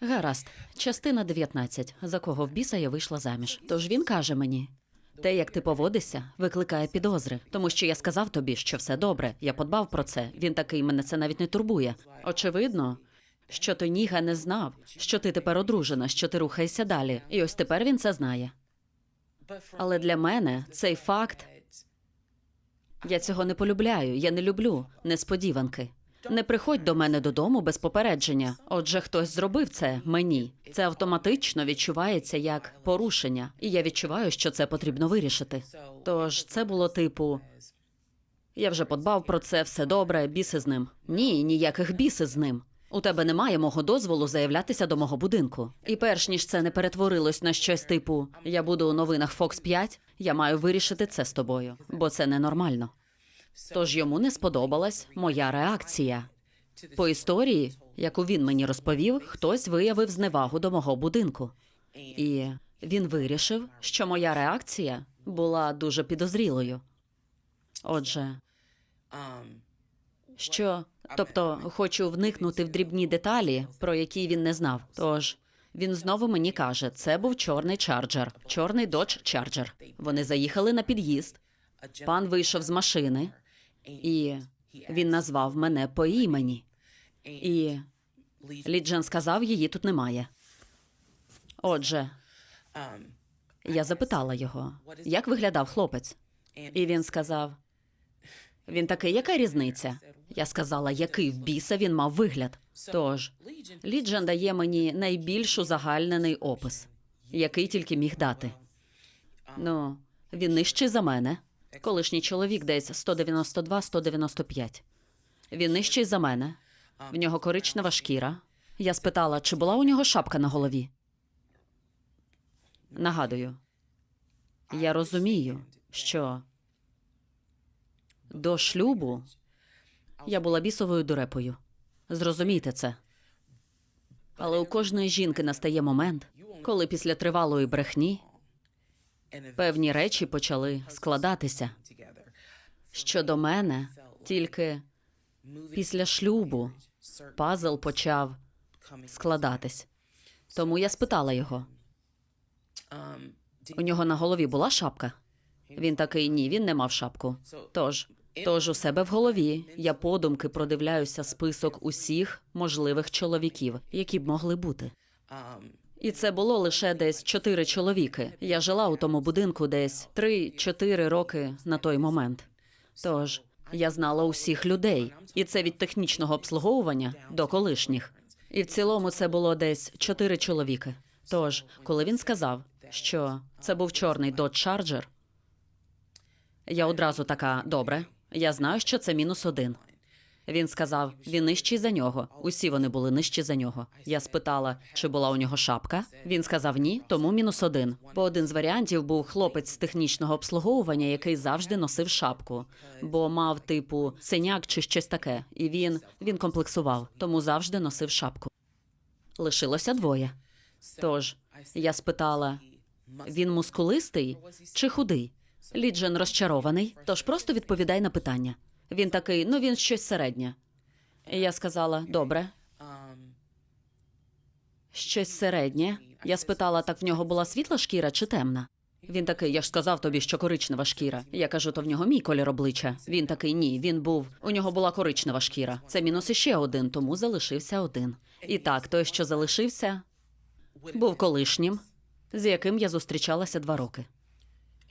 Гаразд, частина 19. За кого в біса я вийшла заміж. Тож він каже мені: те, як ти поводишся, викликає підозри, тому що я сказав тобі, що все добре. Я подбав про це. Він такий мене це навіть не турбує. Очевидно, що той ніга не знав, що ти тепер одружена, що ти рухаєшся далі. І ось тепер він це знає. Але для мене цей факт я цього не полюбляю. Я не люблю несподіванки. Не приходь до мене додому без попередження. Отже, хтось зробив це мені. Це автоматично відчувається як порушення, і я відчуваю, що це потрібно вирішити. Тож це було типу. Я вже подбав про це, все добре, біси з ним. Ні, ніяких біси з ним. У тебе немає мого дозволу заявлятися до мого будинку. І перш ніж це не перетворилось на щось типу Я буду у новинах Fox 5, я маю вирішити це з тобою, бо це ненормально. Тож йому не сподобалась моя реакція. По історії, яку він мені розповів, хтось виявив зневагу до мого будинку. І він вирішив, що моя реакція була дуже підозрілою. Отже, що, тобто, хочу вникнути в дрібні деталі, про які він не знав. Тож він знову мені каже: це був чорний чарджер, чорний додж чарджер. Вони заїхали на під'їзд. Пан вийшов з машини, і він назвав мене по імені. І Ліджен сказав, її тут немає. Отже, я запитала його, як виглядав хлопець. І він сказав: він такий, яка різниця? Я сказала, який в біса він мав вигляд. Тож, Ліджен дає мені найбільш узагальнений опис, який тільки міг дати. Ну, він нижчий за мене. Колишній чоловік десь 192-195. Він нижчий за мене. В нього коричнева шкіра. Я спитала, чи була у нього шапка на голові. Нагадую, я розумію, що до шлюбу я була бісовою дурепою. Зрозумійте це. Але у кожної жінки настає момент, коли після тривалої брехні певні речі почали складатися. Щодо мене, тільки після шлюбу пазл почав складатись. Тому я спитала його: у нього на голові була шапка? Він такий ні, він не мав шапку. Тож, тож у себе в голові я подумки продивляюся список усіх можливих чоловіків, які б могли бути. І це було лише десь чотири чоловіки. Я жила у тому будинку десь три-чотири роки на той момент. Тож я знала усіх людей, і це від технічного обслуговування до колишніх. І в цілому це було десь чотири чоловіки. Тож, коли він сказав, що це був чорний Dodge Charger, я одразу така добре. Я знаю, що це мінус один. Він сказав, він нижчий за нього. Усі вони були нижчі за нього. Я спитала, чи була у нього шапка. Він сказав ні, тому мінус один. Бо один з варіантів був хлопець з технічного обслуговування, який завжди носив шапку, бо мав типу синяк чи щось таке. І він він комплексував, тому завжди носив шапку. Лишилося двоє. Тож я спитала: він мускулистий чи худий? Ліджен розчарований, тож просто відповідай на питання. Він такий, ну він щось середнє. І я сказала: добре, щось середнє. Я спитала, так в нього була світла шкіра чи темна? Він такий, я ж сказав тобі, що коричнева шкіра. Я кажу, то в нього мій колір обличчя. Він такий, ні, він був. У нього була коричнева шкіра. Це мінус іще один, тому залишився один. І так, той, що залишився, був колишнім, з яким я зустрічалася два роки.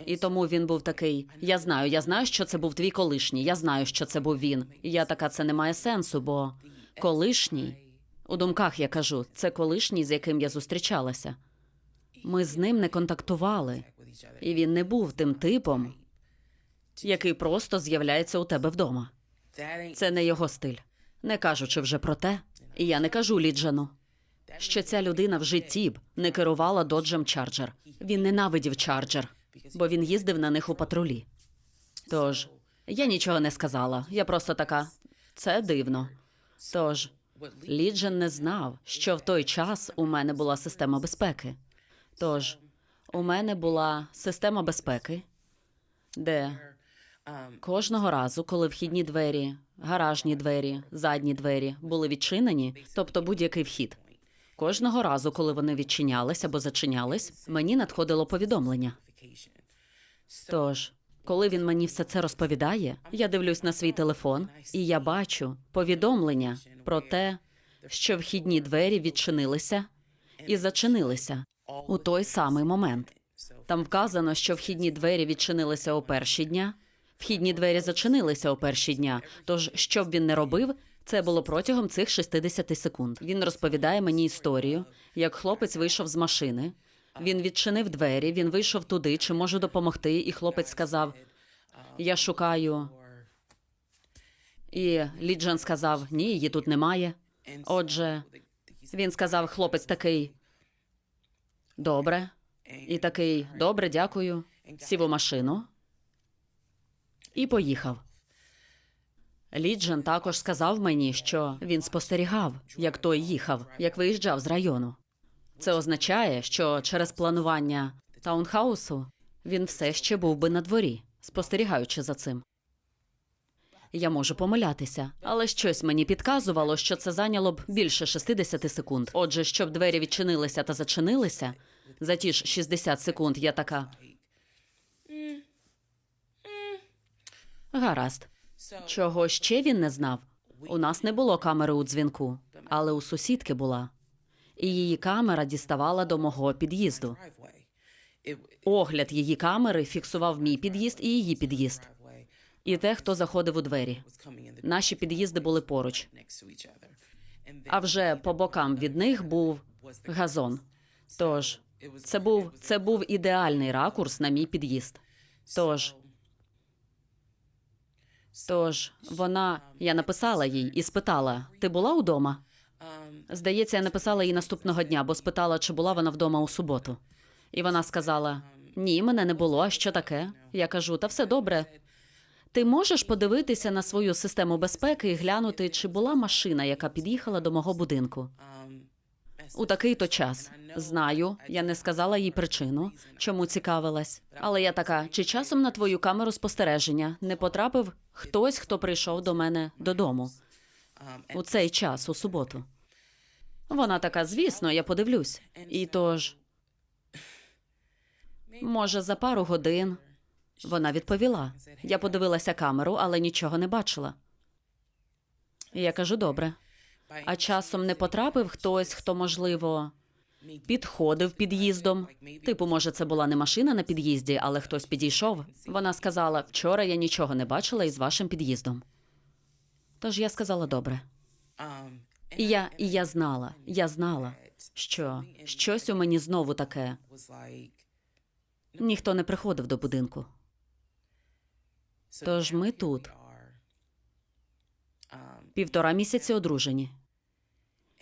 І тому він був такий: я знаю, я знаю, що це був твій колишній. Я знаю, що це був він. Я така, це не має сенсу, бо колишній у думках я кажу, це колишній, з яким я зустрічалася. Ми з ним не контактували, і він не був тим типом, який просто з'являється у тебе вдома. Це не його стиль. Не кажучи вже про те, і я не кажу Ліджану, що ця людина в житті б не керувала доджем Чарджер. Він ненавидів Чарджер, бо він їздив на них у патрулі. Тож я нічого не сказала. Я просто така. Це дивно. Тож Ліджен не знав, що в той час у мене була система безпеки. Тож у мене була система безпеки, де кожного разу, коли вхідні двері, гаражні двері, задні двері були відчинені, тобто будь-який вхід. Кожного разу, коли вони відчинялись або зачинялись, мені надходило повідомлення. Тож, коли він мені все це розповідає, я дивлюсь на свій телефон і я бачу повідомлення про те, що вхідні двері відчинилися і зачинилися у той самий момент. Там вказано, що вхідні двері відчинилися о перші дня, вхідні двері зачинилися о перші дня. Тож, що б він не робив, це було протягом цих 60 секунд. Він розповідає мені історію, як хлопець вийшов з машини. Він відчинив двері, він вийшов туди, чи можу допомогти, і хлопець сказав: Я шукаю. І Ліджан сказав: Ні, її тут немає. Отже, він сказав, хлопець такий. Добре. І такий, добре, дякую. Сів у машину і поїхав. Ліджен також сказав мені, що він спостерігав, як той їхав, як виїжджав з району. Це означає, що через планування таунхаусу він все ще був би на дворі, спостерігаючи за цим. Я можу помилятися, але щось мені підказувало, що це зайняло б більше 60 секунд. Отже, щоб двері відчинилися та зачинилися, за ті ж 60 секунд я така. Гаразд. Чого ще він не знав? У нас не було камери у дзвінку, але у сусідки була. І її камера діставала до мого під'їзду. Огляд її камери фіксував мій під'їзд і її під'їзд. І те, хто заходив у двері. Наші під'їзди були поруч. А вже по бокам від них був газон. Тож це був це був ідеальний ракурс на мій під'їзд. Тож, тож вона я написала їй і спитала: ти була удома? Здається, я написала їй наступного дня, бо спитала, чи була вона вдома у суботу. І вона сказала: Ні, мене не було. А що таке? Я кажу, та все добре. Ти можеш подивитися на свою систему безпеки і глянути, чи була машина, яка під'їхала до мого будинку. У такий то час знаю, я не сказала їй причину, чому цікавилась. Але я така: чи часом на твою камеру спостереження не потрапив хтось, хто прийшов до мене додому у цей час, у суботу? Вона така, звісно, я подивлюсь. І тож, може, за пару годин вона відповіла. Я подивилася камеру, але нічого не бачила. І я кажу, добре. А часом не потрапив хтось, хто, можливо, підходив під'їздом. Типу, може, це була не машина на під'їзді, але хтось підійшов. Вона сказала: вчора я нічого не бачила із вашим під'їздом. Тож я сказала добре. І я, і я знала, я знала, що щось у мені знову таке. Ніхто не приходив до будинку. Тож ми тут. Півтора місяці одружені.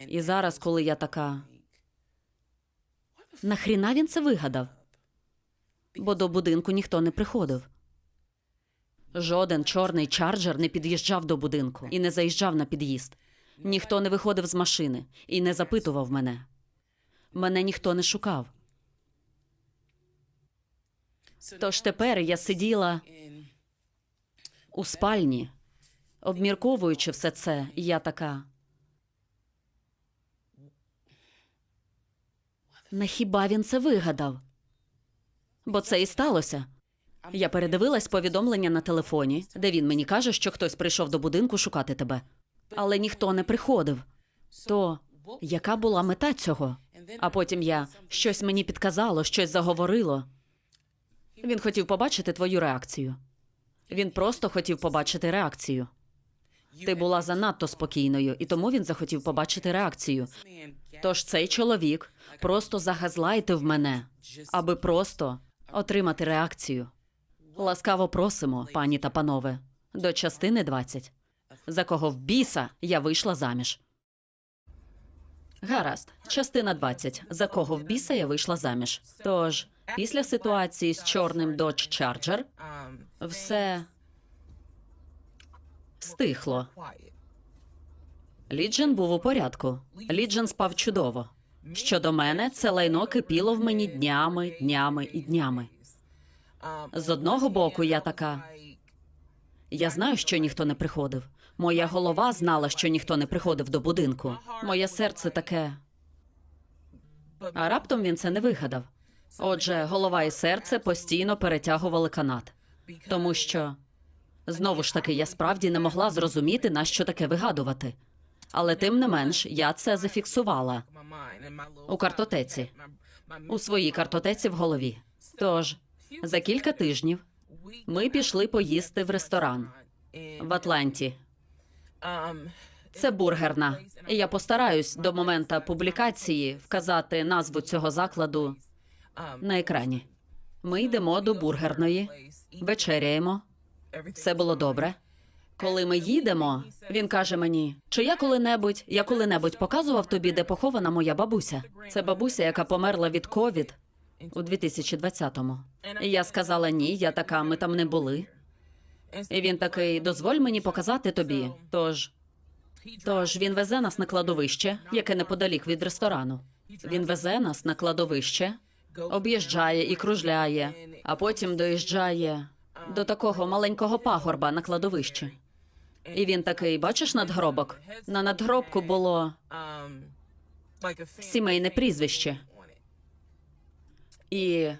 І зараз, коли я така. Нахріна він це вигадав? Бо до будинку ніхто не приходив. Жоден чорний чарджер не під'їжджав до будинку і не заїжджав на під'їзд. Ніхто не виходив з машини і не запитував мене. Мене ніхто не шукав. Тож тепер я сиділа у спальні, обмірковуючи все це, я така. Не хіба він це вигадав? Бо це і сталося. Я передивилась повідомлення на телефоні, де він мені каже, що хтось прийшов до будинку шукати тебе. Але ніхто не приходив. То яка була мета цього? А потім я щось мені підказало, щось заговорило. Він хотів побачити твою реакцію. Він просто хотів побачити реакцію. Ти була занадто спокійною, і тому він захотів побачити реакцію. Тож цей чоловік просто загазлайтив мене, аби просто отримати реакцію. Ласкаво просимо, пані та панове, до частини 20. За кого в біса я вийшла заміж. Гаразд, частина 20. За кого в біса я вийшла заміж. Тож, після ситуації з чорним Dodge Charger все стихло. Ліджен був у порядку. Ліджен спав чудово. Щодо мене, це лайно кипіло в мені днями, днями і днями. З одного боку, я така. Я знаю, що ніхто не приходив. Моя голова знала, що ніхто не приходив до будинку. Моє серце таке. А раптом він це не вигадав. Отже, голова і серце постійно перетягували канат, тому що знову ж таки я справді не могла зрозуміти, на що таке вигадувати. Але тим не менш, я це зафіксувала у картотеці, у своїй картотеці в голові. Тож за кілька тижнів ми пішли поїсти в ресторан в Атланті. Це бургерна. Я постараюсь до моменту публікації вказати назву цього закладу на екрані. Ми йдемо до бургерної, вечеряємо. Все було добре. Коли ми їдемо, він каже мені: чи я коли-небудь, я коли-небудь показував тобі, де похована моя бабуся? Це бабуся, яка померла від ковід у 2020-му. І я сказала ні, я така, ми там не були. І він такий: дозволь мені показати тобі. Тож, тож він везе нас на кладовище, яке неподалік від ресторану. Він везе нас на кладовище, об'їжджає і кружляє, а потім доїжджає до такого маленького пагорба на кладовищі. І він такий: бачиш надгробок? На надгробку було сімейне прізвище, і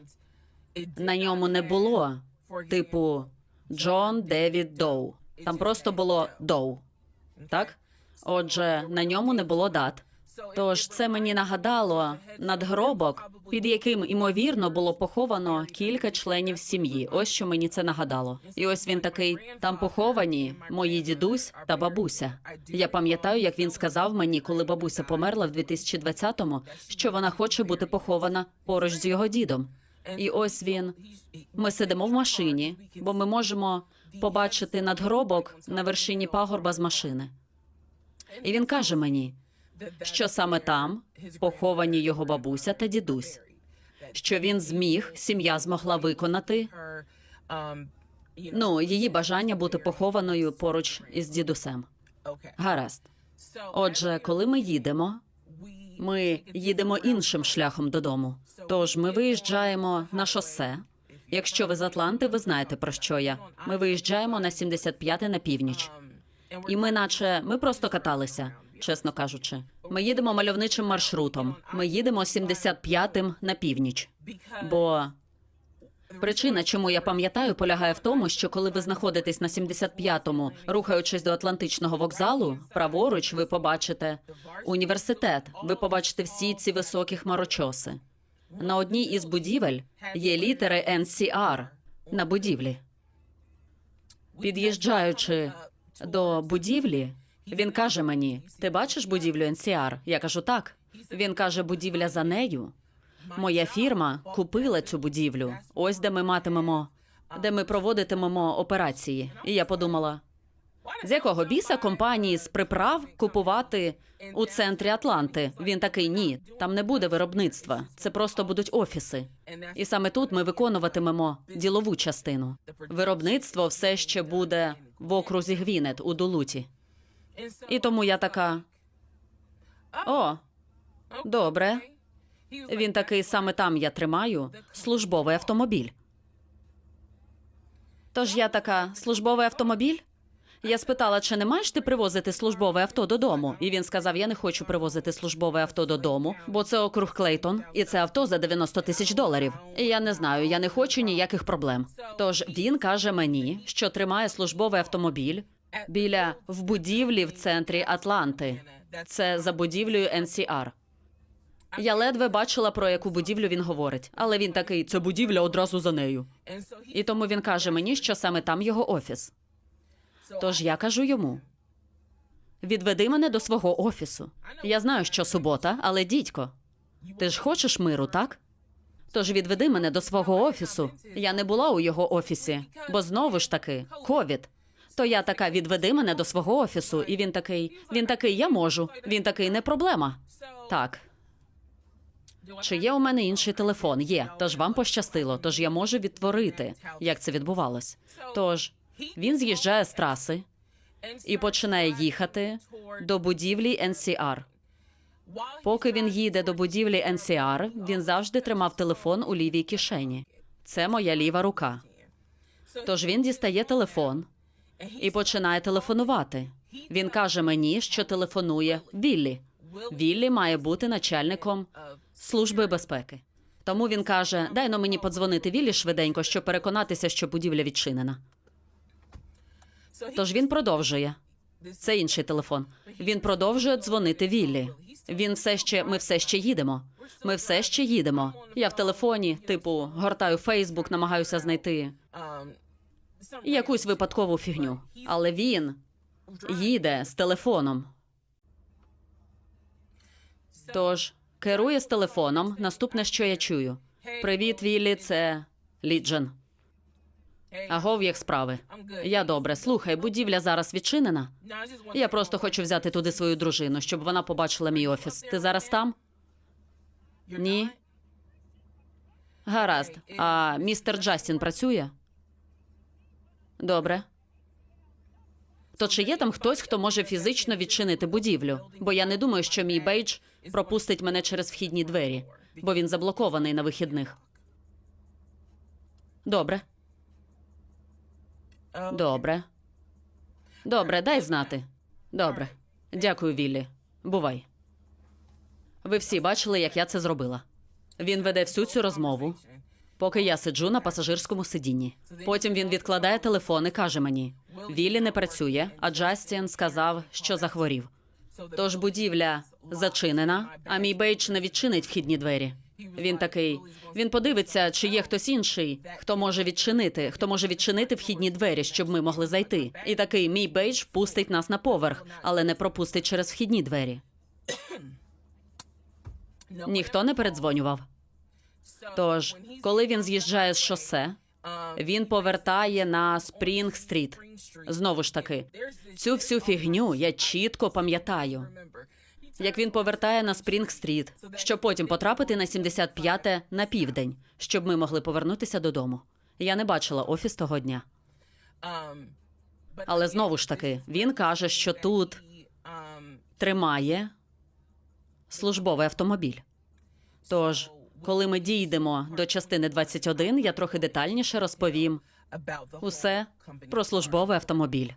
на ньому не було типу Джон Девід Доу. Там просто було Доу. Так? Отже, на ньому не було дат. Тож це мені нагадало надгробок, під яким імовірно було поховано кілька членів сім'ї. Ось що мені це нагадало. І ось він такий: там поховані мої дідусь та бабуся. Я пам'ятаю, як він сказав мені, коли бабуся померла в 2020-му, що вона хоче бути похована поруч з його дідом. І ось він. Ми сидимо в машині, бо ми можемо побачити надгробок на вершині пагорба з машини. І він каже мені, що саме там поховані його бабуся та дідусь, що він зміг, сім'я змогла виконати ну її бажання бути похованою поруч із дідусем. Гаразд. Отже, коли ми їдемо, ми їдемо іншим шляхом додому. Тож ми виїжджаємо на шосе. Якщо ви з Атланти, ви знаєте про що я. Ми виїжджаємо на 75-те на північ. І ми, наче, ми просто каталися, чесно кажучи. Ми їдемо мальовничим маршрутом. Ми їдемо 75-тим на північ. Бо причина, чому я пам'ятаю, полягає в тому, що коли ви знаходитесь на 75-му, рухаючись до Атлантичного вокзалу, праворуч ви побачите університет. Ви побачите всі ці високі хмарочоси. На одній із будівель є літери NCR на будівлі. Під'їжджаючи до будівлі, він каже мені: Ти бачиш будівлю NCR? Я кажу так. Він каже, будівля за нею. Моя фірма купила цю будівлю. Ось де ми матимемо, де ми проводитимемо операції. І я подумала: з якого біса компанії з приправ купувати у центрі Атланти? Він такий ні, там не буде виробництва. Це просто будуть офіси. І саме тут ми виконуватимемо ділову частину. Виробництво все ще буде в окрузі Гвінет у Дулуті. І тому я така. О, добре. Він такий саме там я тримаю службовий автомобіль. Тож я така, службовий автомобіль? Я спитала, чи не маєш ти привозити службове авто додому? І він сказав: Я не хочу привозити службове авто додому, бо це округ Клейтон, і це авто за 90 тисяч доларів. І я не знаю, я не хочу ніяких проблем. Тож він каже мені, що тримає службовий автомобіль біля в будівлі в центрі Атланти. Це за будівлею NCR. Я ледве бачила про яку будівлю він говорить, але він такий: це будівля одразу за нею. І тому він каже мені, що саме там його офіс. Тож я кажу йому: відведи мене до свого офісу. Я знаю, що субота, але дідько, ти ж хочеш миру, так? Тож відведи мене до свого офісу. Я не була у його офісі, бо знову ж таки ковід. То я така відведи мене до свого офісу, і він такий, він такий, я можу. Він такий, не проблема. Так. Чи є у мене інший телефон? Є. Тож вам пощастило. Тож я можу відтворити, як це відбувалось. Тож він з'їжджає з траси і починає їхати до будівлі NCR. Поки він їде до будівлі NCR, він завжди тримав телефон у лівій кишені. Це моя ліва рука. Тож він дістає телефон і починає телефонувати. Він каже мені, що телефонує Віллі. Віллі має бути начальником служби безпеки. Тому він каже: дай но мені подзвонити Віллі швиденько, щоб переконатися, що будівля відчинена. Тож він продовжує. Це інший телефон. Він продовжує дзвонити Віллі. Він все ще, ми все ще їдемо. Ми все ще їдемо. Я в телефоні, типу, гортаю Фейсбук, намагаюся знайти якусь випадкову фігню. Але він їде з телефоном. Тож керує з телефоном. Наступне, що я чую. Привіт, Віллі, це Ліджен. Агов, як справи? Я добре. Слухай, будівля зараз відчинена. Я просто хочу взяти туди свою дружину, щоб вона побачила мій офіс. Ти зараз там? Ні. Гаразд. А містер Джастін працює? Добре. То чи є там хтось, хто може фізично відчинити будівлю? Бо я не думаю, що мій бейдж пропустить мене через вхідні двері, бо він заблокований на вихідних. Добре. Добре. Добре, дай знати. Добре. Дякую, Віллі. Бувай. Ви всі бачили, як я це зробила. Він веде всю цю розмову, поки я сиджу на пасажирському сидінні. Потім він відкладає телефон і каже мені: Віллі не працює, а Джастін сказав, що захворів. Тож будівля зачинена, а мій бейдж не відчинить вхідні двері. Він такий. Він подивиться, чи є хтось інший, хто може відчинити, хто може відчинити вхідні двері, щоб ми могли зайти. І такий мій бейдж впустить нас на поверх, але не пропустить через вхідні двері. Ніхто не передзвонював. Тож, коли він з'їжджає з шосе, він повертає на Спрінг-стріт. Знову ж таки, цю всю фігню я чітко пам'ятаю. Як він повертає на Спрінг-стріт, щоб потім потрапити на 75-те на південь, щоб ми могли повернутися додому. Я не бачила офіс того дня. Але знову ж таки, він каже, що тут тримає службовий автомобіль. Тож, коли ми дійдемо до частини 21, я трохи детальніше розповім усе про службовий автомобіль.